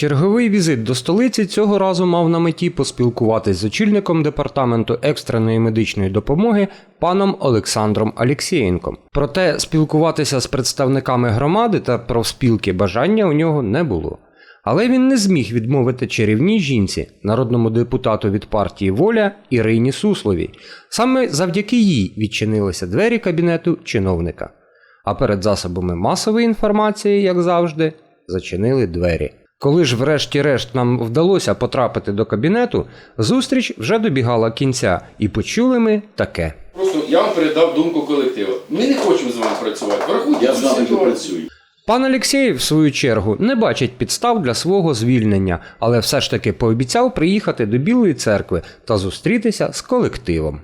Черговий візит до столиці цього разу мав на меті поспілкуватись з очільником департаменту екстреної медичної допомоги паном Олександром Алєксєєнком. Проте спілкуватися з представниками громади та профспілки бажання у нього не було. Але він не зміг відмовити чарівній жінці, народному депутату від партії Воля Ірині Сусловій. Саме завдяки їй відчинилися двері кабінету чиновника. А перед засобами масової інформації, як завжди, зачинили двері. Коли ж врешті-решт нам вдалося потрапити до кабінету, зустріч вже добігала кінця, і почули ми таке. Просто я вам передав думку колективу. Ми не хочемо з вами працювати. Врахуйте Я з нами не працюю. Пан Алєксєєв, в свою чергу, не бачить підстав для свого звільнення, але все ж таки пообіцяв приїхати до Білої церкви та зустрітися з колективом.